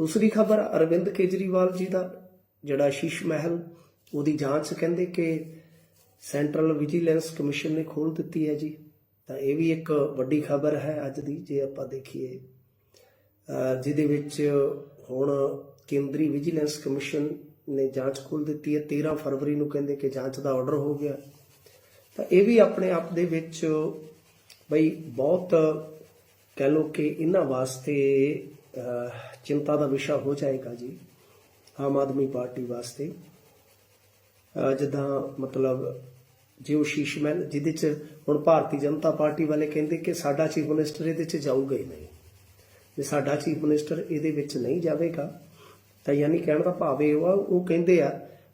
ਦੂਸਰੀ ਖਬਰ, ਅਰਵਿੰਦ ਕੇਜਰੀਵਾਲ ਜੀ ਦਾ ਜਿਹੜਾ ਸ਼ੀਸ਼ ਮਹਿਲ, ਉਹਦੀ ਜਾਂਚ ਕਹਿੰਦੇ ਕਿ ਸੈਂਟਰਲ ਵਿਜੀਲੈਂਸ ਕਮਿਸ਼ਨ ਨੇ ਖੋਲ ਦਿੱਤੀ ਹੈ ਜੀ। ਤਾਂ ਇਹ ਵੀ ਇੱਕ ਵੱਡੀ ਖਬਰ ਹੈ ਅੱਜ ਦੀ, ਜੇ ਆਪਾਂ ਦੇਖੀਏ। ਜਿਹਦੇ ਵਿੱਚ ਹੁਣ ਕੇਂਦਰੀ ਵਿਜੀਲੈਂਸ ਕਮਿਸ਼ਨ ਨੇ ਜਾਂਚ ਖੋਲ ਦਿੱਤੀ ਹੈ। 13 ਫਰਵਰੀ ਨੂੰ ਕਹਿੰਦੇ ਕਿ ਜਾਂਚ ਦਾ ਆਰਡਰ ਹੋ ਗਿਆ। ਤਾਂ ਇਹ ਵੀ ਆਪਣੇ ਆਪ ਦੇ ਵਿੱਚ ਬਈ ਬਹੁਤ ਕਹਿ ਲੋ ਕਿ ਇਹਨਾਂ ਵਾਸਤੇ ਚਿੰਤਾ ਦਾ ਵਿਸ਼ਾ ਹੋ ਜਾਏਗਾ ਜੀ ਆਮ ਆਦਮੀ ਪਾਰਟੀ ਵਾਸਤੇ। ਜਿੱਦਾਂ ਮਤਲਬ ਜੇ ਉਹ ਸ਼ੀਸ਼ ਮਹਿਲ ਜਿਹਦੇ ਚ ਹੁਣ ਭਾਰਤੀ ਜਨਤਾ ਪਾਰਟੀ ਵਾਲੇ ਕਹਿੰਦੇ ਕਿ ਸਾਡਾ ਚੀਫ ਮਿਨਿਸਟਰ ਇਹਦੇ ਚ ਜਾਊਗਾ ਹੀ ਨਹੀਂ। ਜੇ ਸਾਡਾ ਚੀਫ ਮਿਨਿਸਟਰ ਇਹਦੇ ਵਿੱਚ ਨਹੀਂ ਜਾਵੇਗਾ, ਤਾਂ ਯਾਨੀ ਕਹਿਣ ਦਾ ਭਾਵ ਇਹ ਵਾ, ਉਹ ਕਹਿੰਦੇ ਆ,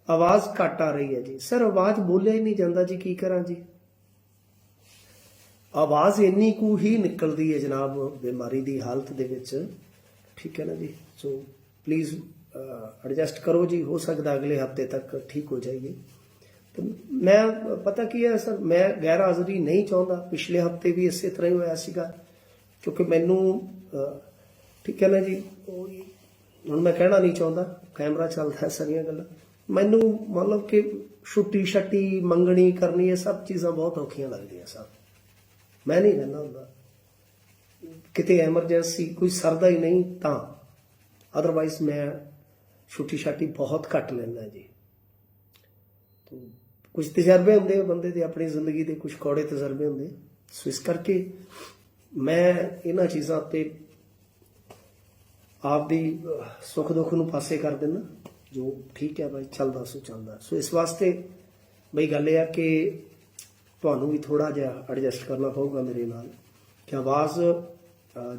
ਆਵਾਜ਼ ਘੱਟ ਆ ਰਹੀ ਹੈ ਜੀ। ਸਰ, ਆਵਾਜ਼ ਬੋਲਿਆ ਹੀ ਨਹੀਂ ਜਾਂਦਾ ਜੀ, ਕੀ ਕਰਾਂ ਜੀ? ਆਵਾਜ਼ ਇੰਨੀ ਕੁ ਹੀ ਨਿਕਲਦੀ ਹੈ ਜਨਾਬ, ਬਿਮਾਰੀ ਦੀ ਹਾਲਤ ਦੇ ਵਿੱਚ। ਠੀਕ ਹੈ ਨਾ ਜੀ? ਸੋ ਪਲੀਜ਼ ਐਡਜਸਟ ਕਰੋ ਜੀ। ਹੋ ਸਕਦਾ ਅਗਲੇ ਹਫ਼ਤੇ ਤੱਕ ਠੀਕ ਹੋ ਜਾਈਏ। ਤੇ ਮੈਂ, ਪਤਾ ਕੀ ਹੈ ਸਰ? ਮੈਂ ਗੈਰ ਹਾਜ਼ਰੀ ਨਹੀਂ ਚਾਹੁੰਦਾ। ਪਿਛਲੇ ਹਫ਼ਤੇ ਵੀ ਇਸੇ ਤਰ੍ਹਾਂ ਹੀ ਹੋਇਆ ਸੀਗਾ। ਕਿਉਂਕਿ ਮੈਨੂੰ ਠੀਕ ਹੈ ਨਾ ਜੀ? ਉਹ ਹੀ- ਹੁਣ ਮੈਂ ਕਹਿਣਾ ਨਹੀਂ ਚਾਹੁੰਦਾ। ਕੈਮਰਾ ਚੱਲਦਾ ਸਾਰੀਆਂ ਗੱਲਾਂ। ਮੈਨੂੰ ਮਤਲਬ ਕਿ ਛੁੱਟੀ ਛੱਟੀ ਮੰਗਣੀ ਕਰਨੀ, ਇਹ ਸਭ ਚੀਜ਼ਾਂ ਬਹੁਤ ਔਖੀਆਂ ਲੱਗਦੀਆਂ ਸਰ ਮੈਂ ਨਹੀਂ ਕਹਿੰਦਾ ਹੁੰਦਾ। ਕਿਤੇ ਐਮਰਜੈਂਸੀ ਕੋਈ ਸਰਦਾ ਹੀ ਨਹੀਂ ਤਾਂ। ਅਦਰਵਾਈਜ਼ ਮੈਂ ਛੁੱਟੀ ਛਾਟੀ ਬਹੁਤ ਘੱਟ ਲੈਂਦਾ ਜੀ। ਤੋ ਕੁਝ ਤਜਰਬੇ ਹੁੰਦੇ ਆ ਬੰਦੇ ਦੇ ਆਪਣੀ ਜ਼ਿੰਦਗੀ ਦੇ ਕੁਝ ਕੌੜੇ ਤਜਰਬੇ ਹੁੰਦੇ। ਸੋ ਇਸ ਕਰਕੇ ਮੈਂ ਇਹਨਾਂ ਚੀਜ਼ਾਂ ਤੇ ਆਪਦੀ ਅਹ, ਸੁੱਖ ਦੁੱਖ ਨੂੰ ਪਾਸੇ ਕਰ ਦਿੰਦਾ ਜੋ ਠੀਕ ਹੈ ਭਾਈ ਚੱਲਦਾ ਸੋ ਚੱਲਦਾ। ਸੋ ਇਸ ਵਾਸਤੇ ਬਈ ਗੱਲ ਇਹ ਆ ਕਿ ਤੁਹਾਨੂੰ ਵੀ ਥੋੜਾ ਜਿਹਾ ਐਡਜਸਟ ਕਰਨਾ ਪਊਗਾ ਮੇਰੇ ਨਾਲ। ਕਿ ਆਵਾਜ਼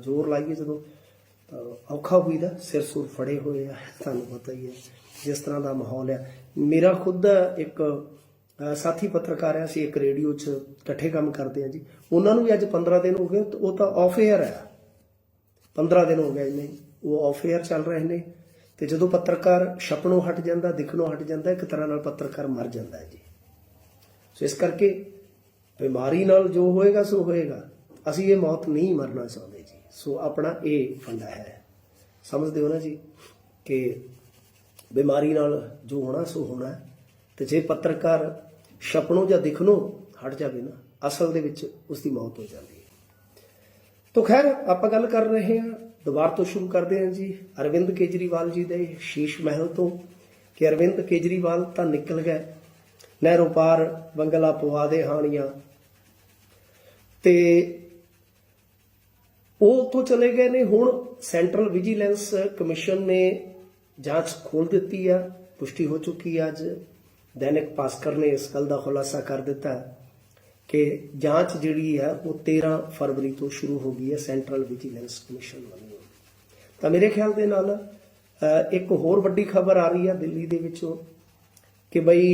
ਜ਼ੋਰ ਲਾਈਏ ਜਦੋਂ, ਤਾਂ ਔਖਾ ਹੋਈਦਾ, ਸਿਰ ਸੁਰ ਫੜੇ ਹੋਏ ਆ, ਤੁਹਾਨੂੰ ਪਤਾ ਹੀ ਹੈ, ਜਿਸ ਤਰ੍ਹਾਂ ਦਾ ਮਾਹੌਲ ਹੈ ਮੇਰਾ ਖੁਦ ਇੱਕ ਸਾਥੀ ਪੱਤਰਕਾਰ ਆ ਸੀ ਇੱਕ ਰੇਡੀਓ 'ਚ ਇਕੱਠੇ ਕੰਮ ਕਰਦੇ ਆ ਜੀ। ਉਹਨਾਂ ਨੂੰ ਵੀ ਅੱਜ 15 ਦਿਨ ਹੋ ਗਏ ਉਹ ਤਾਂ ਆਫ 에ਅਰ ਆ। 15 ਦਿਨ ਹੋ ਗਏ ਨੇ, ਉਹ ਆਫ 에ਅਰ ਚੱਲ ਰਹੇ ਨੇ। ਤੇ ਜਦੋਂ ਪੱਤਰਕਾਰ ਛਪਣੋਂ ਹਟ ਜਾਂਦਾ, ਦਿਖਣੋਂ ਹਟ ਜਾਂਦਾ, ਇੱਕ ਤਰ੍ਹਾਂ ਨਾਲ ਪੱਤਰਕਾਰ ਮਰ ਜਾਂਦਾ ਹੈ ਜੀ। ਸੋ ਇਸ ਕਰਕੇ ਬਿਮਾਰੀ ਨਾਲ ਜੋ ਹੋਏਗਾ, ਸੋ ਹੋਏਗਾ। ਅਸੀਂ ਇਹ ਮੌਤ ਨਹੀਂ ਮਰਨਾ ਚਾਹੁੰਦੇ। ਸੋ ਆਪਣਾ ਇਹ ਫੰਡਾ ਹੈ। ਸਮਝਦੇ ਹੋ ਨਾ ਜੀ ਕਿ ਬਿਮਾਰੀ ਨਾਲ ਜੋ ਹੋਣਾ, ਸੋ ਹੋਣਾ ਹੈ। ਤੇ ਜੇ ਪੱਤਰਕਾਰ ਛਪਣੋਂ ਜਾਂ ਦਿਖਣੋਂ ਹਟ ਜਾਵੇ ਨਾ, ਅਸਲ ਦੇ ਵਿੱਚ ਉਸ ਦੀ ਮੌਤ ਹੋ ਜਾਂਦੀ ਹੈ। ਤੋ ਖੈਰ, ਆਪਾਂ ਗੱਲ ਕਰ ਰਹੇ ਹਾਂ। ਦੁਬਾਰਾ ਤੋਂ ਸ਼ੁਰੂ ਕਰਦੇ ਹਾਂ ਜੀ। ਅਰਵਿੰਦ ਕੇਜਰੀਵਾਲ ਜੀ ਦੇ ਸ਼ੀਸ਼ ਮਹਿਲ ਤੋਂ ਕਿ ਅਰਵਿੰਦ ਕੇਜਰੀਵਾਲ ਤਾਂ ਨਿਕਲ ਗਏ। ਨਹਿਰੋਂ ਪਾਰ ਬੰਗਲਾ ਪਵਾ ਦੇ ਹਾਣੀਆਂ। ਤੇ ਉਹ ਉੱਥੋਂ ਚਲੇ ਗਏ ਨੇ। ਹੁਣ ਸੈਂਟਰਲ ਵਿਜੀਲੈਂਸ ਕਮਿਸ਼ਨ ਨੇ ਜਾਂਚ ਖੋਲ ਦਿੱਤੀ ਆ, ਪੁਸ਼ਟੀ ਹੋ ਚੁੱਕੀ ਆ ਅੱਜ। ਦੈਨਿਕ ਭਾਸਕਰ ਨੇ ਇਸ ਗੱਲ ਦਾ ਖੁਲਾਸਾ ਕਰ ਦਿੱਤਾ ਕਿ ਜਾਂਚ ਜਿਹੜੀ ਹੈ ਉਹ 13 ਫਰਵਰੀ ਤੋਂ ਸ਼ੁਰੂ ਹੋ ਗਈ ਹੈ ਸੈਂਟਰਲ ਵਿਜੀਲੈਂਸ ਕਮਿਸ਼ਨ ਵੱਲੋਂ। ਤਾਂ ਮੇਰੇ ਖਿਆਲ ਦੇ ਨਾਲ ਇੱਕ ਹੋਰ ਵੱਡੀ ਖਬਰ ਆ ਰਹੀ ਹੈ ਦਿੱਲੀ ਦੇ ਵਿੱਚੋਂ ਕਿ ਬਈ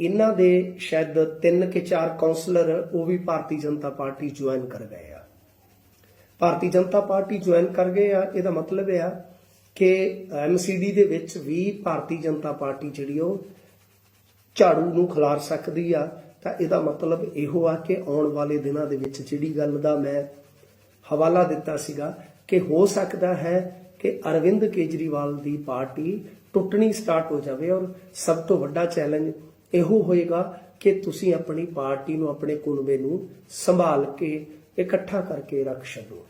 ਇਹਨਾਂ ਦੇ ਸ਼ਾਇਦ ਤਿੰਨ ਕਿ ਚਾਰ ਕਾਉਂਸਲਰ ਉਹ ਵੀ ਭਾਰਤੀ ਜਨਤਾ ਪਾਰਟੀ ਜੁਆਇਨ ਕਰ ਗਏ ਆ। ਭਾਰਤੀ ਜਨਤਾ ਪਾਰਟੀ ਜੁਆਇਨ ਕਰ ਗਏ ਆ। ਇਹਦਾ ਮਤਲਬ ਇਹ ਆ ਕਿ ਐਮਸੀਡੀ ਦੇ ਵਿੱਚ ਵੀ ਭਾਰਤੀ ਜਨਤਾ ਪਾਰਟੀ ਜਿਹੜੀ ਉਹ ਝਾੜੂ ਨੂੰ ਖਿਲਾਰ ਸਕਦੀ ਆ। ਤਾਂ ਇਹਦਾ ਮਤਲਬ ਇਹੋ ਆ ਕਿ ਆਉਣ ਵਾਲੇ ਦਿਨਾਂ ਦੇ ਵਿੱਚ ਜਿਹੜੀ ਗੱਲ ਦਾ ਮੈਂ ਹਵਾਲਾ ਦਿੱਤਾ ਸੀਗਾ ਕਿ ਹੋ ਸਕਦਾ ਹੈ ਕਿ ਅਰਵਿੰਦ ਕੇਜਰੀਵਾਲ ਦੀ ਪਾਰਟੀ ਟੁੱਟਣੀ ਸਟਾਰਟ ਹੋ ਜਾਵੇ ਔਰ ਸਭ ਤੋਂ ਵੱਡਾ ਚੈਲੰਜ ਇਹੋ ਹੋਏਗਾ ਕਿ ਤੁਸੀਂ ਆਪਣੀ ਪਾਰਟੀ ਨੂੰ, ਆਪਣੇ ਕੁਨਬੇ ਨੂੰ ਸੰਭਾਲ ਕੇ ਇਕੱਠਾ ਕਰਕੇ ਰੱਖ ਛੱਡੋ।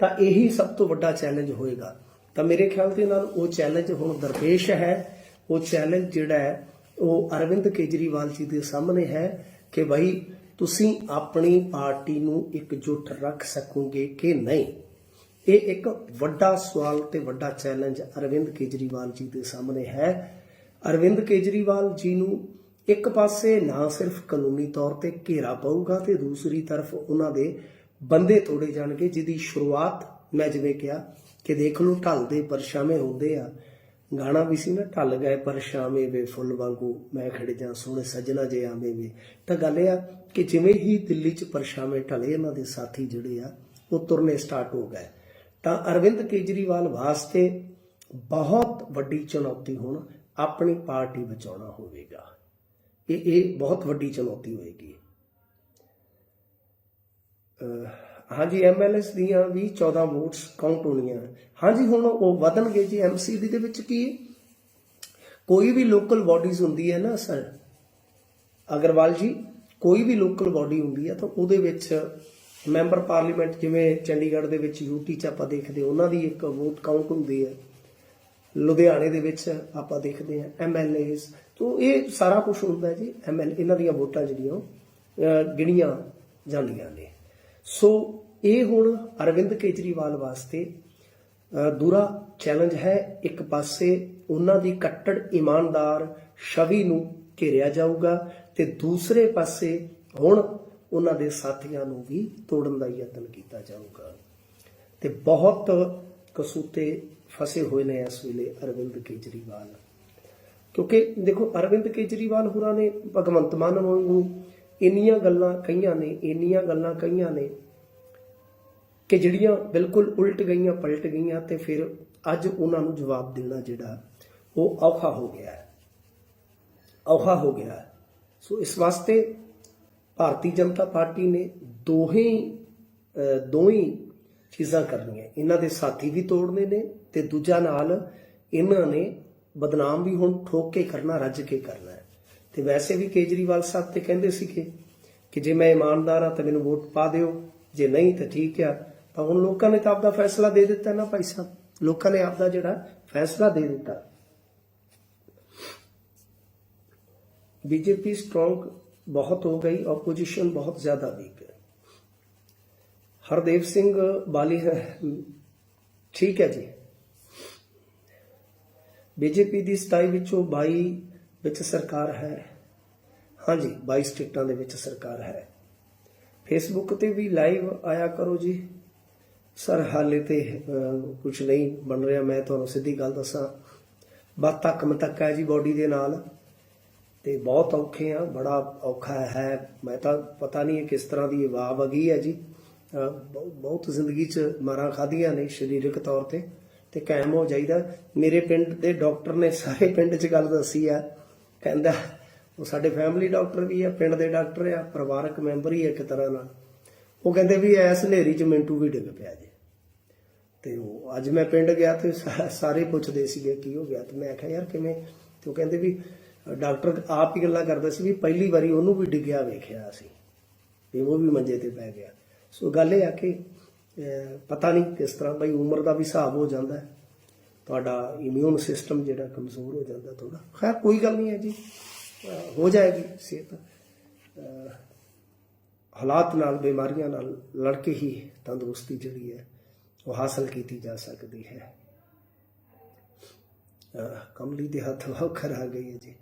ਤਾਂ ਇਹੀ ਸਭ ਤੋਂ ਵੱਡਾ ਚੈਲੰਜ ਹੋਏਗਾ। ਤਾਂ ਮੇਰੇ ਖਿਆਲ ਦੇ ਨਾਲ ਉਹ ਚੈਲੰਜ ਹੁਣ ਦਰਪੇਸ਼ ਹੈ। ਉਹ ਚੈਲੰਜ ਜਿਹੜਾ ਹੈ, ਉਹ ਅਰਵਿੰਦ ਕੇਜਰੀਵਾਲ ਜੀ ਦੇ ਸਾਹਮਣੇ ਹੈ ਕਿ ਭਾਈ ਤੁਸੀਂ ਆਪਣੀ ਪਾਰਟੀ ਨੂੰ ਇਕਜੁੱਟ ਰੱਖ ਸਕੋਗੇ ਕਿ ਨਹੀਂ? ਇਹ ਇੱਕ ਵੱਡਾ ਸਵਾਲ ਤੇ ਵੱਡਾ ਚੈਲੰਜ ਅਰਵਿੰਦ ਕੇਜਰੀਵਾਲ ਜੀ ਦੇ ਸਾਹਮਣੇ ਹੈ। ਅਰਵਿੰਦ ਕੇਜਰੀਵਾਲ ਜੀ ਨੂੰ ਇੱਕ ਪਾਸੇ ਨਾ ਸਿਰਫ ਕਾਨੂੰਨੀ ਤੌਰ ਤੇ ਘੇਰਾ ਪਊਗਾ ਤੇ ਦੂਸਰੀ ਤਰਫ ਉਹਨਾਂ ਦੇ ਬੰਦੇ ਤੋੜੇ ਜਾਣਗੇ, ਜਿਹਦੀ ਸ਼ੁਰੂਆਤ ਮੈਂ ਜਿਵੇਂ ਕਿਹਾ ਕਿ ਦੇਖ ਲਓ ਢਲਦੇ ਪਰਛਾਵੇਂ ਹੁੰਦੇ ਆ। ਗਾਣਾ ਵੀ ਸੀ ਨਾ, ਢਲ ਗਏ ਪਰਛਾਵੇਂ ਵੇ ਫੁੱਲ ਵਾਂਗੂ, ਮੈਂ ਖੜ ਜਾ ਸੋਹਣੇ ਸਜਣਾ ਜੇ ਆਵੇਂ ਵੇ। ਤਾਂ ਗੱਲ ਇਹ ਆ ਕਿ ਜਿਵੇਂ ਹੀ ਦਿੱਲੀ 'ਚ ਪਰਛਾਵੇਂ ਢਲੇ ਇਹਨਾਂ ਦੇ ਸਾਥੀ ਜਿਹੜੇ ਆ, ਉਹ ਤੁਰਨੇ ਸਟਾਰਟ ਹੋ ਗਏ। ਤਾਂ ਅਰਵਿੰਦ ਕੇਜਰੀਵਾਲ ਵਾਸਤੇ ਬਹੁਤ ਵੱਡੀ ਚੁਣੌਤੀ ਹੁਣ ਆਪਣੀ ਪਾਰਟੀ ਬਚਾਉਣਾ ਹੋਵੇਗਾ। ਇਹ ਇਹ ਬਹੁਤ ਵੱਡੀ ਚੁਣੌਤੀ ਹੋਏਗੀ। ਅਹ ਹਾਂਜੀ ਐਮਐਲਐਸ ਦੀਆਂ ਵੀ 14 ਵੋਟਸ ਕਾਊਂਟ ਹੋਣੀਆਂ। ਹਾਂਜੀ, ਹੁਣ ਉਹ ਵਧਣਗੇ ਜੀ। ਐਮਸੀਡੀ ਦੇ ਵਿੱਚ ਕੀ ਕੋਈ ਵੀ ਲੋਕਲ ਬਾਡੀਜ਼ ਹੁੰਦੀ ਹੈ ਨਾ, ਸਰ। ਅਗਰਵਾਲ ਜੀ, ਕੋਈ ਵੀ ਲੋਕਲ ਬਾਡੀ ਹੁੰਦੀ ਹੈ, ਤਾਂ ਉਹਦੇ ਵਿੱਚ ਮੈਂਬਰ ਪਾਰਲੀਮੈਂਟ ਜਿਵੇਂ ਚੰਡੀਗੜ੍ਹ ਦੇ ਵਿੱਚ ਯੂਟੀ ਚ ਆਪਾਂ ਦੇਖਦੇ ਉਹਨਾਂ ਦੀ ਇੱਕ ਵੋਟ ਕਾਊਂਟ ਹੁੰਦੀ ਹੈ। ਲੁਧਿਆਣੇ ਦੇ ਵਿੱਚ ਆਪਾਂ ਦੇਖਦੇ ਹਾਂ ਐਮਐਲਏਸ ਤੋਂ ਇਹ ਸਾਰਾ ਕੁਝ ਹੁੰਦਾ ਹੈ ਜੀ ਐਮਐਲ ਇਹਨਾਂ ਦੀਆਂ ਵੋਟਾਂ ਜਿਹੜੀਆਂ ਉਹ, ਗਿਣੀਆਂ ਜਾਂਦੀਆਂ ਨੇ। ਸੋ ਇਹ ਹੁਣ ਅਰਵਿੰਦ ਕੇਜਰੀਵਾਲ ਵਾਸਤੇ ਅਹ, ਦੂਰਾ ਚੈਲੰਜ ਹੈ। ਇੱਕ ਪਾਸੇ ਉਹਨਾਂ ਦੀ ਕੱਟੜ ਇਮਾਨਦਾਰ ਛਵੀ ਨੂੰ ਘੇਰਿਆ ਜਾਊਗਾ ਤੇ ਦੂਸਰੇ ਪਾਸੇ ਹੁਣ ਉਹਨਾਂ ਦੇ ਸਾਥੀਆਂ ਨੂੰ ਵੀ ਤੋੜਨ ਦਾ ਯਤਨ ਕੀਤਾ ਜਾਊਗਾ। ਤੇ ਬਹੁਤ ਕਸੂਤੇ ਫਸੇ ਹੋਏ ਨੇ ਇਸ ਵੇਲੇ ਅਰਵਿੰਦ ਕੇਜਰੀਵਾਲ। ਕਿਉਂਕਿ ਦੇਖੋ ਅਰਵਿੰਦ ਕੇਜਰੀਵਾਲ ਹੋਰਾਂ ਨੇ ਭਗਵੰਤ ਮਾਨ ਵਾਂਗੂ ਇੰਨੀਆਂ ਗੱਲਾਂ ਕਹੀਆਂ ਨੇ ਇੰਨੀਆਂ ਗੱਲਾਂ ਕਹੀਆਂ ਨੇ ਕਿ ਜਿਹੜੀਆਂ ਬਿਲਕੁਲ ਉਲਟ ਗਈਆਂ ਪਲਟ ਗਈਆਂ ਤੇ ਫਿਰ ਅੱਜ ਉਹਨਾਂ ਨੂੰ ਜਵਾਬ ਦੇਣਾ ਜਿਹੜਾ ਉਹ ਔਖਾ ਹੋ ਗਿਆ ਔਖਾ ਹੋ ਗਿਆ ਸੋ ਇਸ ਵਾਸਤੇ ਭਾਰਤੀ ਜਨਤਾ ਪਾਰਟੀ ਨੇ ਦੋਹੇ ਅਹ, ਦੋਹੀ ਚੀਜ਼ਾਂ ਕਰਨੀਆਂ। ਇਹਨਾਂ ਦੇ ਸਾਥੀ ਵੀ ਤੋੜਨੇ ਨੇ ਤੇ ਦੂਜਾ ਨਾਲ ਇਹਨਾਂ ਨੇ ਬਦਨਾਮ ਵੀ ਹੁਣ ਠੋਕ ਕੇ ਕਰਨਾ ਰੱਜ ਕੇ ਕਰਨਾ ਹੈ ਤੇ ਵੈਸੇ ਵੀ ਕੇਜਰੀਵਾਲ ਸਾਹਿਬ ਤੇ ਕਹਿੰਦੇ ਸੀਗੇ ਕਿ ਜੇ ਮੈਂ ਇਮਾਨਦਾਰ ਆ ਤਾਂ ਮੈਨੂੰ ਵੋਟ ਪਾ ਦਿਓ ਜੇ ਨਹੀਂ ਤਾਂ ਠੀਕ ਆ ਤਾਂ ਹੁਣ ਲੋਕਾਂ ਨੇ ਤਾਂ ਆਪਦਾ ਫੈਸਲਾ ਦੇ ਦਿੱਤਾ ਨਾ ਭਾਈ ਸਾਹਿਬ ਲੋਕਾਂ ਨੇ ਆਪਦਾ ਜਿਹੜਾ ਫੈਸਲਾ ਦੇ ਦਿੱਤਾ बीजेपी स्ट्रांग बहुत हो गई ऑपोजिशन बहुत ज्यादा वीक है हरदेव सिंह बाली है ठीक ਹੈ ਜੀ ਬੀਜੇਪੀ ਦੀ 27 ਵਿੱਚੋਂ 22 ਵਿੱਚ ਸਰਕਾਰ ਹੈ। ਹਾਂਜੀ 22 ਸਟੇਟਾਂ ਦੇ ਵਿੱਚ ਸਰਕਾਰ ਹੈ। ਫੇਸਬੁੱਕ ਤੇ ਵੀ ਲਾਈਵ ਆਇਆ ਕਰੋ ਜੀ। ਸਰ, ਹਾਲੇ ਤੇ ਕੁਝ ਨਹੀਂ ਬਣ ਰਿਹਾ। ਮੈਂ ਤੁਹਾਨੂੰ ਸਿੱਧੀ ਗੱਲ ਦੱਸਾਂ। ਬਾਤ ਤੱਕ ਮਤੱਕ ਹੈ ਜੀ ਬਾਡੀ ਦੇ ਨਾਲ। ਤੇ ਬਹੁਤ ਔਖੇ ਆ, ਬੜਾ ਔਖਾ ਹੈ। ਮੈਂ ਤਾਂ ਪਤਾ ਨਹੀਂ ਕਿਸ ਤਰ੍ਹਾਂ ਦੀ ਵਾਹ ਵਗੀ ਹੈ ਜੀ। ਬਹੁ- ਬਹੁਤ ਜ਼ਿੰਦਗੀ 'ਚ ਮਾਰਾਂ ਖਾਧੀਆਂ ਨੇ ਸਰੀਰਕ ਤੌਰ ਤੇ। ਤੇ ਕਾਇਮ ਹੋ ਜਾਈਦਾ। ਮੇਰੇ ਪਿੰਡ ਦੇ ਡਾਕਟਰ ਨੇ ਸਾਰੇ ਪਿੰਡ 'ਚ ਗੱਲ ਦੱਸੀ ਆ। ਕਹਿੰਦਾ, ਉਹ ਸਾਡੇ ਫੈਮਿਲੀ ਡਾਕਟਰ ਵੀ ਆ, ਪਿੰਡ ਦੇ ਡਾਕਟਰ ਆ, ਪਰਿਵਾਰਕ ਮੈਂਬਰ ਹੀ ਆ ਇੱਕ ਤਰ੍ਹਾਂ ਨਾਲ। ਉਹ ਕਹਿੰਦੇ ਵੀ ਐਸ ਹਨੇਰੀ 'ਚ ਮਿੰਟੂ ਵੀ ਡਿੱਗ ਪਿਆ ਜੇ। ਤੇ ਉਹ ਅੱਜ ਮੈਂ ਪਿੰਡ ਗਿਆ ਤੇ ਸਾਰੇ ਪੁੱਛਦੇ ਸੀਗੇ, ਕੀ ਹੋ ਗਿਆ? ਤੇ ਮੈਂ ਆਖਿਆ ਯਾਰ ਕਿਵੇਂ? ਤੇ ਉਹ ਕਹਿੰਦੇ ਵੀ, ਡਾਕਟਰ ਆਪ ਹੀ ਗੱਲਾਂ ਕਰਦਾ ਸੀ ਵੀ ਪਹਿਲੀ ਵਾਰੀ ਉਹਨੂੰ ਵੀ ਡਿੱਗਿਆ ਵੇਖਿਆ ਅਸੀਂ। ਵੀ ਉਹ ਵੀ ਮੰਜੇ ਤੇ ਪੈ ਗਿਆ। ਸੋ ਗੱਲ ਇਹ ਆ ਕਿ ਪਤਾ ਨਹੀਂ ਕਿਸ ਤਰ੍ਹਾਂ ਬਈ ਉਮਰ ਦਾ ਵੀ ਹਿਸਾਬ ਹੋ ਜਾਂਦਾ ਹੈ। ਤੁਹਾਡਾ ਇਮਿਊਨ ਸਿਸਟਮ ਜਿਹੜਾ ਕਮਜ਼ੋਰ ਹੋ ਜਾਂਦਾ ਥੋੜਾ ਖੈਰ ਕੋਈ ਗੱਲ ਨਹੀਂ ਹੈ ਜੀ। ਅ, ਹੋ ਜਾਏਗੀ ਸਿਹਤ। ਹਾਲਾਤ ਨਾਲ ਬਿਮਾਰੀਆਂ ਨਾਲ ਲੜ ਕੇ ਹੀ ਤੰਦਰੁਸਤੀ ਜਿਹੜੀ ਹੈ ਉਹ ਹਾਸਲ ਕੀਤੀ ਜਾ ਸਕਦੀ ਹੈ। ਕਮਲੀ ਦੇ ਹੱਥ ਵਖਰ ਆ ਗਈ ਹੈ ਜੀ।